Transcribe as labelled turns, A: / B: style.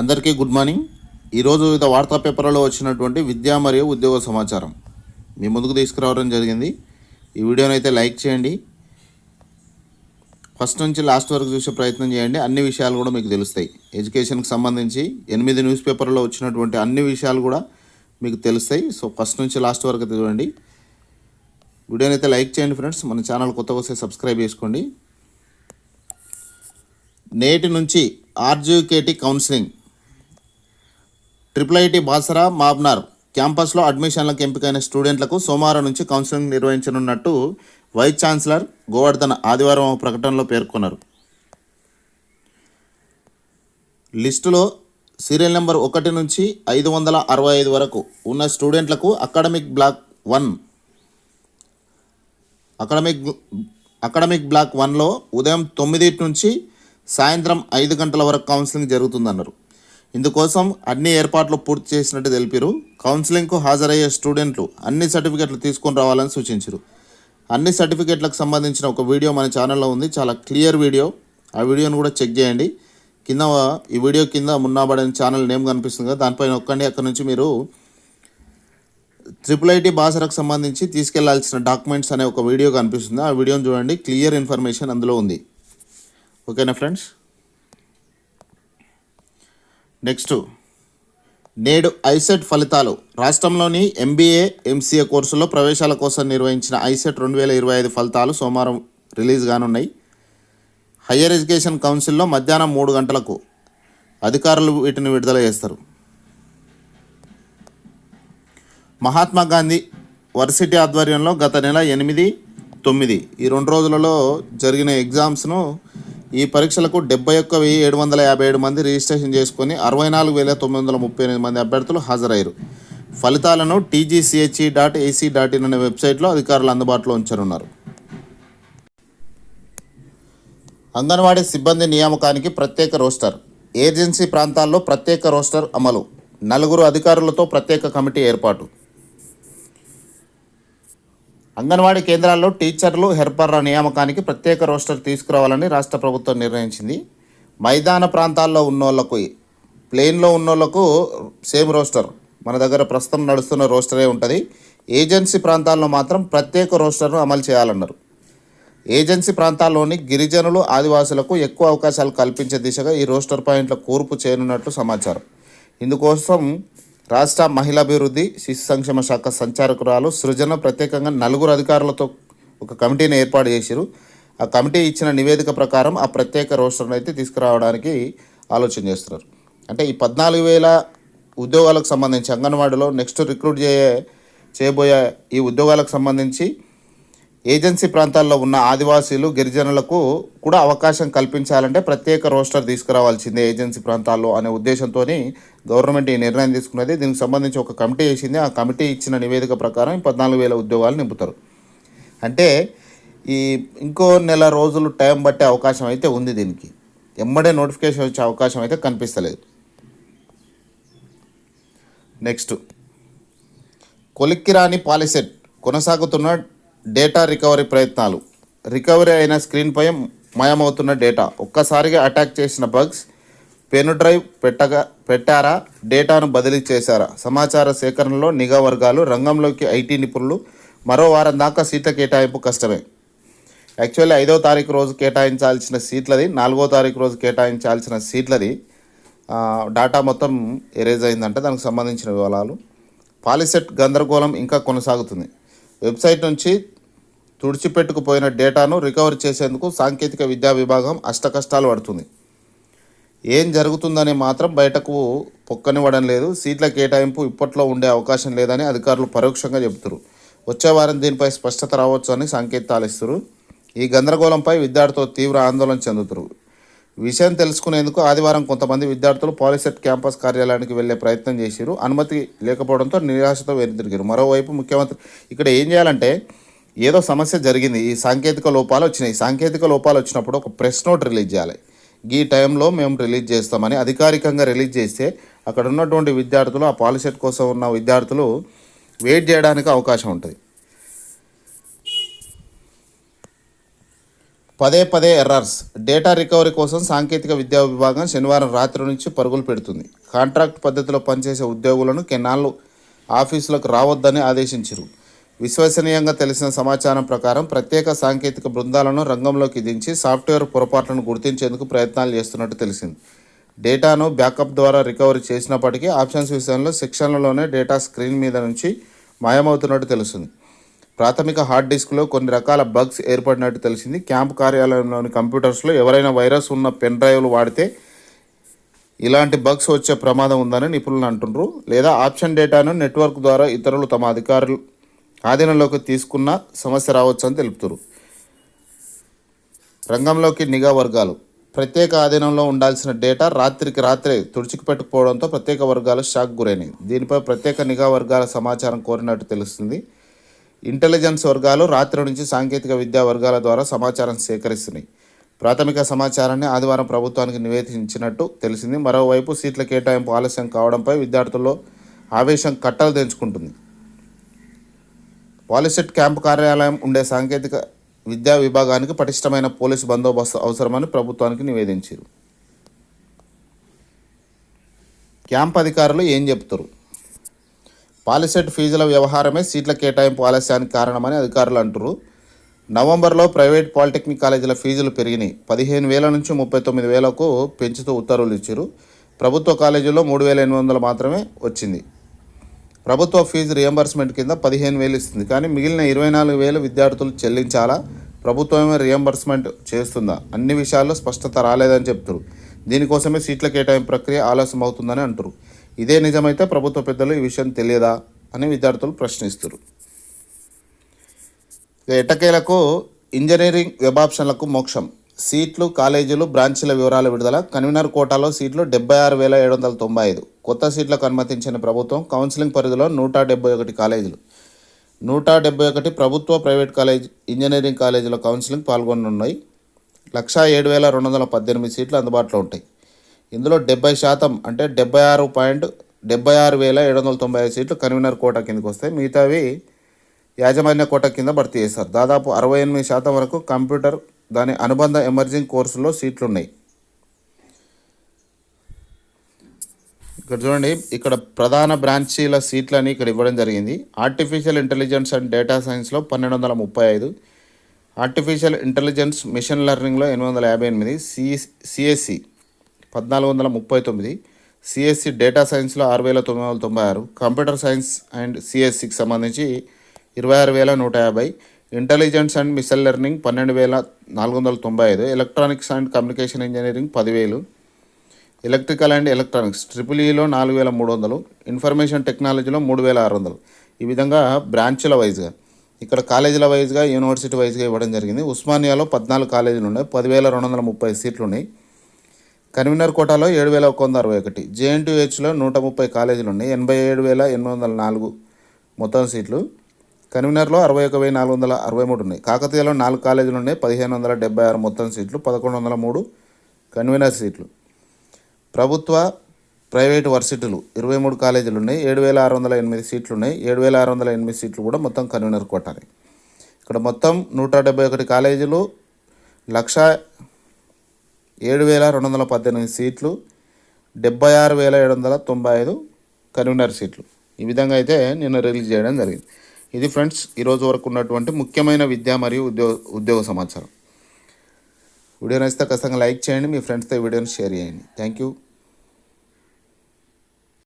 A: అందరికీ good morning. ఈరోజు వివిధ వార్తా పేపర్లలో వచ్చినటువంటి విద్యా మరియు ఉద్యోగ సమాచారం మీ ముందుకు తీసుకురావడం జరిగింది. ఈ వీడియోని అయితే లైక్ చేయండి. ఫస్ట్ నుంచి లాస్ట్ వరకు చూసే ప్రయత్నం చేయండి. అన్ని విషయాలు కూడా మీకు తెలుస్తాయి. ఎడ్యుకేషన్కి సంబంధించి ఎనిమిది న్యూస్ పేపర్లో వచ్చినటువంటి అన్ని విషయాలు కూడా మీకు తెలుస్తాయి. సో ఫస్ట్ నుంచి లాస్ట్ వరకు అయితే చూడండి. వీడియోని అయితే లైక్ చేయండి ఫ్రెండ్స్. మన ఛానల్ కొత్తగా వస్తే సబ్స్క్రైబ్ చేసుకోండి. నేటి నుంచి RGUKT counselling triple IT Basara మాబ్నార్ క్యాంపస్లో అడ్మిషన్లకు ఎంపికైన స్టూడెంట్లకు సోమవారం నుంచి కౌన్సిలింగ్ నిర్వహించనున్నట్టు వైస్ ఛాన్సలర్ గోవర్ధన్ ఆదివారం ప్రకటనలో పేర్కొన్నారు. లిస్టులో సీరియల్ నెంబర్ ఒకటి నుంచి ఐదు వందల అరవై ఐదు వరకు ఉన్న స్టూడెంట్లకు academic block one academic academic block వన్లో ఉదయం తొమ్మిది నుంచి సాయంత్రం ఐదు గంటల వరకు కౌన్సిలింగ్ జరుగుతుందన్నారు. ఇందుకోసం అన్ని ఏర్పాట్లు పూర్తి చేసినట్టు తెలిపారు. కౌన్సిలింగ్కు హాజరయ్యే స్టూడెంట్లు అన్ని సర్టిఫికెట్లు తీసుకొని రావాలని సూచించారు. అన్ని సర్టిఫికెట్లకు సంబంధించిన ఒక వీడియో మన ఛానల్లో ఉంది. చాలా క్లియర్ వీడియో. ఆ వీడియోను కూడా చెక్ చేయండి. కింద ఈ వీడియో కింద మున్నాబడిన ఛానల్ నేమ్ కనిపిస్తుంది కదా దానిపైన ఒక్కండి అక్కడ నుంచి మీరు ట్రిపుల్ ఐటీ బాసరకు సంబంధించి తీసుకెళ్ళాల్సిన డాక్యుమెంట్స్ అనే ఒక వీడియో కనిపిస్తుంది. ఆ వీడియోని చూడండి. క్లియర్ ఇన్ఫర్మేషన్ అందులో ఉంది. ఓకేనా ఫ్రెండ్స్? నెక్స్ట్. నేడు ఐసెట్ ఫలితాలు. రాష్ట్రంలోని ఎంబీఏ ఎంసీఏ కోర్సులో ప్రవేశాల కోసం నిర్వహించిన ఐసెట్ రెండు వేల ఇరవై ఐదు ఫలితాలు సోమవారం రిలీజ్ కానున్నాయి. హయ్యర్ ఎడ్యుకేషన్ కౌన్సిల్లో మధ్యాహ్నం మూడు గంటలకు అధికారులు వీటిని విడుదల చేస్తారు. మహాత్మా గాంధీ వర్సిటీ ఆధ్వర్యంలో గత నెల ఎనిమిది తొమ్మిది ఈ రెండు రోజులలో జరిగిన ఎగ్జామ్స్ను ఈ పరీక్షలకు డెబ్బై ఒక్క వెయ్యి ఏడు వందల యాభై ఏడు మంది రిజిస్ట్రేషన్ చేసుకొని అరవై నాలుగు వేల తొమ్మిది వందల ముప్పై ఎనిమిది మంది అభ్యర్థులు హాజరయ్యారు. ఫలితాలను TGCHE dot AC dot in అనే వెబ్సైట్లో అధికారులు అందుబాటులో ఉంచనున్నారు. అంగన్వాడీ సిబ్బంది నియామకానికి ప్రత్యేక రోస్టర్. ఏజెన్సీ ప్రాంతాల్లో ప్రత్యేక రోస్టర్ అమలు. నలుగురు అధికారులతో ప్రత్యేక కమిటీ ఏర్పాటు. అంగన్వాడీ కేంద్రాల్లో టీచర్లు హెర్పర్ల నియామకానికి ప్రత్యేక రోస్టర్ తీసుకురావాలని రాష్ట్ర ప్రభుత్వం నిర్ణయించింది. మైదాన ప్రాంతాల్లో ఉన్నోళ్ళకు ప్లేన్లో ఉన్నోళ్ళకు సేమ్ రోస్టర్. మన దగ్గర ప్రస్తుతం నడుస్తున్న రోస్టరే ఉంటుంది. ఏజెన్సీ ప్రాంతాల్లో మాత్రం ప్రత్యేక రోస్టర్ను అమలు చేయాలన్నారు. ఏజెన్సీ ప్రాంతాల్లోని గిరిజనులు ఆదివాసులకు ఎక్కువ అవకాశాలు కల్పించే దిశగా ఈ రోస్టర్ పాయింట్ల కూర్పు చేయనున్నట్లు సమాచారం. ఇందుకోసం రాష్ట్ర మహిళాభివృద్ధి శిశు సంక్షేమ శాఖ సంచాలకురాలు సృజన ప్రత్యేకంగా నలుగురు అధికారులతో ఒక కమిటీని ఏర్పాటు చేశారు ఆ కమిటీ ఇచ్చిన నివేదిక ప్రకారం ఆ ప్రత్యేక రోస్టర్ను అయితే తీసుకురావడానికి ఆలోచన చేస్తున్నారు. అంటే ఈ పద్నాలుగు వేల ఉద్యోగాలకు సంబంధించి అంగన్వాడీలో నెక్స్ట్ రిక్రూట్ చేయ చేయబోయే ఈ ఉద్యోగాలకు సంబంధించి ఏజెన్సీ ప్రాంతాల్లో ఉన్న ఆదివాసీలు గిరిజనులకు కూడా అవకాశం కల్పించాలంటే ప్రత్యేక రోస్టర్ తీసుకురావాల్సిందే ఏజెన్సీ ప్రాంతాల్లో అనే ఉద్దేశంతో గవర్నమెంట్ ఈ నిర్ణయం తీసుకున్నది. దీనికి సంబంధించి ఒక కమిటీ వేసింది. ఆ కమిటీ ఇచ్చిన నివేదిక ప్రకారం పద్నాలుగు వేల ఉద్యోగాలు నింపుతారు. అంటే ఈ ఇంకో నెల రోజులు టైం పట్టే అవకాశం అయితే ఉంది దీనికి. ఎమ్మడే నోటిఫికేషన్ వచ్చే అవకాశం అయితే కనిపిస్తలేదు. నెక్స్ట్ కొలిక్కిరాని పాలిసెట్ కొనసాగుతున్న డేటా రికవరీ ప్రయత్నాలు. రికవరీ అయిన స్క్రీన్పై మయమవుతున్న డేటా. ఒక్కసారిగా అటాక్ చేసిన బగ్స్ పెను డ్రైవ్ పెట్టగా పెట్టారా? డేటాను బదిలీ చేశారా? సమాచార సేకరణలో నిఘా వర్గాలు రంగంలోకి ఐటీ నిపుణులు మరో వారం దాకా సీట్ల కేటాయింపు కష్టమే. యాక్చువల్లీ ఐదో తారీఖు రోజు కేటాయించాల్సిన సీట్లది నాలుగో తారీఖు రోజు కేటాయించాల్సిన సీట్లది డాటా మొత్తం ఎరేజ్ అయిందంటే. దానికి సంబంధించిన వివరాలు. పాలిసెట్ గందరగోళం ఇంకా కొనసాగుతుంది. వెబ్సైట్ నుంచి తుడిచిపెట్టుకుపోయిన డేటాను రికవర్ చేసేందుకు సాంకేతిక విద్యా విభాగం అష్టకష్టాలు పడుతుంది. ఏం జరుగుతుందని మాత్రం బయటకు పొక్కనివ్వడం లేదు. సీట్ల కేటాయింపు ఇప్పట్లో ఉండే అవకాశం లేదని అధికారులు పరోక్షంగా చెబుతారు. వచ్చే వారం దీనిపై స్పష్టత రావచ్చు అని సంకేతాలు ఇస్తారు ఈ గందరగోళంపై విద్యార్థులు తీవ్ర ఆందోళన చెందుతారు. విషయం తెలుసుకునేందుకు ఆదివారం కొంతమంది విద్యార్థులు పాలిసెట్ క్యాంపస్ కార్యాలయానికి వెళ్ళే ప్రయత్నం చేశారు అనుమతి లేకపోవడంతో నిరాశతో వెనుతిరిగారు మరోవైపు ముఖ్యమంత్రి ఇక్కడ ఏం చేయాలంటే ఏదో సమస్య జరిగింది ఈ సాంకేతిక లోపాలు వచ్చినాయి. సాంకేతిక లోపాలు వచ్చినప్పుడు ఒక ప్రెస్ నోట్ రిలీజ్ చేయాలి. ఈ టైంలో మేము రిలీజ్ చేస్తామని అధికారికంగా రిలీజ్ చేస్తే అక్కడ ఉన్నటువంటి విద్యార్థులు ఆ పాలిసెట్ కోసం ఉన్న విద్యార్థులు వెయిట్ చేయడానికి అవకాశం ఉంటుంది. పదే పదే ఎర్రర్స్. డేటా రికవరీ కోసం సాంకేతిక విద్యా విభాగం శనివారం రాత్రి నుంచి పరుగులు పెడుతుంది. కాంట్రాక్ట్ పద్ధతిలో పనిచేసే ఉద్యోగులను కెనాళ్ళు ఆఫీసులకు రావద్దని ఆదేశించారు. విశ్వసనీయంగా తెలిసిన సమాచారం ప్రకారం ప్రత్యేక సాంకేతిక బృందాలను రంగంలోకి దించి సాఫ్ట్వేర్ పొరపాట్లను గుర్తించేందుకు ప్రయత్నాలు చేస్తున్నట్టు తెలిసింది. డేటాను బ్యాకప్ ద్వారా రికవరీ చేసినప్పటికీ ఆప్షన్స్ విషయంలో సెక్షన్లలోనే డేటా స్క్రీన్ మీద నుంచి మాయమవుతున్నట్టు తెలుస్తుంది. ప్రాథమిక హార్డ్ డిస్క్లో కొన్ని రకాల బగ్స్ ఏర్పడినట్టు తెలిసింది. క్యాంప్ కార్యాలయంలోని కంప్యూటర్స్లో ఎవరైనా వైరస్ ఉన్న పెన్ డ్రైవ్లు వాడితే ఇలాంటి బగ్స్ వచ్చే ప్రమాదం ఉందని నిపుణులు అంటున్నారు లేదా ఆప్షన్ డేటాను నెట్వర్క్ ద్వారా ఇతరులు తమ అధికారులు ఆధీనంలోకి తీసుకున్న సమస్య రావచ్చు అని తెలుపుతారు. రంగంలోకి నిఘా వర్గాలు. ప్రత్యేక ఆధీనంలో ఉండాల్సిన డేటా రాత్రికి రాత్రే తుడిచిపెట్టుకుపోవడంతో ప్రత్యేక వర్గాలు షాక్ గురైనాయి. దీనిపై ప్రత్యేక నిఘా వర్గాల సమాచారం కోరినట్టు తెలుస్తుంది. ఇంటెలిజెన్స్ వర్గాలు రాత్రి నుంచి సాంకేతిక విద్యా వర్గాల ద్వారా సమాచారం సేకరిస్తున్నాయి. ప్రాథమిక సమాచారాన్ని ఆదివారం ప్రభుత్వానికి నివేదించినట్టు తెలిసింది. మరోవైపు సీట్ల కేటాయింపు ఆలస్యం కావడంపై విద్యార్థుల్లో ఆవేశం కట్టలు తెంచుకుంటుంది. పాలిసెట్ క్యాంపు కార్యాలయం ఉండే సాంకేతిక విద్యా విభాగానికి పటిష్టమైన పోలీసు బందోబస్తు అవసరమని ప్రభుత్వానికి నివేదించారు. క్యాంప్ అధికారులు ఏం చెప్తారు పాలిసెట్ ఫీజుల వ్యవహారమే సీట్ల కేటాయింపు ఆలస్యానికి కారణమని అధికారులు అంటారు నవంబర్లో ప్రైవేట్ పాలిటెక్నిక్ కాలేజీల ఫీజులు పెరిగినాయి. పదిహేను వేల నుంచి ముప్పై తొమ్మిది వేలకు పెంచుతూ ఉత్తర్వులు ఇచ్చారు. ప్రభుత్వ కాలేజీలో మూడు వేల ఎనిమిది వందలు మాత్రమే వచ్చింది. ప్రభుత్వ ఫీజు రియంబర్స్మెంట్ కింద పదిహేను వేలు ఇస్తుంది. కానీ మిగిలిన ఇరవై నాలుగు వేలు విద్యార్థులు చెల్లించాలా? ప్రభుత్వమే రియంబర్స్మెంట్ చేస్తుందా? అన్ని విషయాల్లో స్పష్టత రాలేదని చెప్తారు దీనికోసమే సీట్ల కేటాయింపు ప్రక్రియ ఆలస్యం అవుతుందని అంటారు ఇదే నిజమైతే ప్రభుత్వ పెద్దలు ఈ విషయం తెలియదా? అని విద్యార్థులు ప్రశ్నిస్తారు ఎటకేలకు ఇంజనీరింగ్ వెబ్ ఆప్షన్లకు మోక్షం. సీట్లు కాలేజీలు బ్రాంచీల వివరాల విడుదల. కన్వీనర్ కోటాలో సీట్లు డెబ్బై ఆరు వేల ఏడు వందల తొంభై ఐదు. కొత్త సీట్లకు అనుమతించిన ప్రభుత్వం కౌన్సిలింగ్ పరిధిలో నూట డెబ్బై ఒకటి కాలేజీలు. నూట డెబ్బై ఒకటి ప్రభుత్వ ప్రైవేట్ కాలేజ్ ఇంజనీరింగ్ కాలేజీలో కౌన్సిలింగ్ పాల్గొనున్నాయి లక్షా ఏడు వేల రెండు వందల పద్దెనిమిది సీట్లు అందుబాటులో ఉంటాయి. ఇందులో డెబ్బై శాతం అంటే డెబ్బై ఆరు పాయింట్ డెబ్బై ఆరు వేల ఏడు వందల తొంభై ఐదు సీట్లు కన్వీనర్ కోట కిందకి వస్తాయి. మిగతావి యాజమాన్య కోట కింద భర్తీ చేస్తారు. దాదాపు అరవై ఎనిమిది శాతం వరకు కంప్యూటర్ దాని అనుబంధ ఎమర్జింగ్ కోర్సులో సీట్లు ఉన్నాయి ఇక్కడ చూడండి ఇక్కడ ప్రధాన బ్రాంచీల సీట్లని ఇక్కడ ఇవ్వడం జరిగింది. ఆర్టిఫిషియల్ ఇంటెలిజెన్స్ అండ్ డేటా సైన్స్లో పన్నెండు వందల ముప్పై ఐదు ఆర్టిఫిషియల్ ఇంటెలిజెన్స్ మిషన్ లెర్నింగ్లో ఎనిమిది. వందల యాభై ఎనిమిది సిఎస్సి పద్నాలుగు వందల ముప్పై తొమ్మిది సిఎస్సి డేటా సైన్స్లో ఆరు వేల తొమ్మిది వందల తొంభై ఆరు కంప్యూటర్ సైన్స్ అండ్ సిఎస్సికి సంబంధించి ఇరవై ఆరు వేల నూట యాభై. ఇంటెలిజెన్స్ అండ్ మిషన్ లెర్నింగ్ పన్నెండు వేల నాలుగు వందల తొంభై ఐదు. ఎలక్ట్రానిక్స్ అండ్ కమ్యూనికేషన్ ఇంజనీరింగ్ పదివేలు. ఎలక్ట్రికల్ అండ్ ఎలక్ట్రానిక్స్ ట్రిపుల్ ఈలో నాలుగు వేల మూడు వందలు. ఇన్ఫర్మేషన్ టెక్నాలజీలో మూడు వేల ఆరు వందలు. ఈ విధంగా బ్రాంచ్ల వైజ్గా ఇక్కడ కాలేజీల వైజ్గా యూనివర్సిటీ వైజ్గా ఇవ్వడం జరిగింది. ఉస్మానియాలో పద్నాలుగు కాలేజీలు ఉన్నాయి. పదివేల రెండు వందల ముప్పై సీట్లు ఉన్నాయి. కన్వీనర్ కోటాలో ఏడు వేల ఒక వంద అరవై ఒకటి. జేఎన్టీహెచ్లో నూట ముప్పై కాలేజీలు ఉన్నాయి. ఎనభై ఏడు వేల ఎనిమిది వందల నాలుగు మొత్తం సీట్లు. కన్వీనర్లో అరవై ఒక వెయ్యి నాలుగు వందల అరవై మూడు ఉన్నాయి. కాకతీయలో నాలుగు కాలేజీలు ఉన్నాయి. పదిహేను వందల డెబ్బై ఆరు మొత్తం సీట్లు పదకొండు వందల మూడు కన్వీనర్ సీట్లు. ప్రభుత్వ ప్రైవేటు వర్సిటీలు ఇరవై మూడు కాలేజీలు ఉన్నాయి. ఏడు వేల ఆరు వందల ఎనిమిది సీట్లు ఉన్నాయి. ఏడు వేల ఆరు వందల ఎనిమిది సీట్లు కూడా మొత్తం కన్వీనర్ కొట్టాలి ఇక్కడ మొత్తం నూట డెబ్బై ఒకటి కాలేజీలు లక్ష ఏడు వేల రెండు వందల పద్దెనిమిది సీట్లు డెబ్బై ఆరు వేల ఏడు వందల తొంభై ఐదు కన్వీనర్ సీట్లు. ఈ విధంగా అయితే నిన్న రిలీజ్ చేయడం జరిగింది. ఇది ఫ్రెండ్స్ ఈరోజు వరకు ఉన్నటువంటి ముఖ్యమైన విద్య మరియు ఉద్యోగ ఉద్యోగ సమాచారం. వీడియో నచ్చితే ఖచ్చితంగా లైక్ చేయండి మీ ఫ్రెండ్స్తో ఈ వీడియోని షేర్ చేయండి. Thank you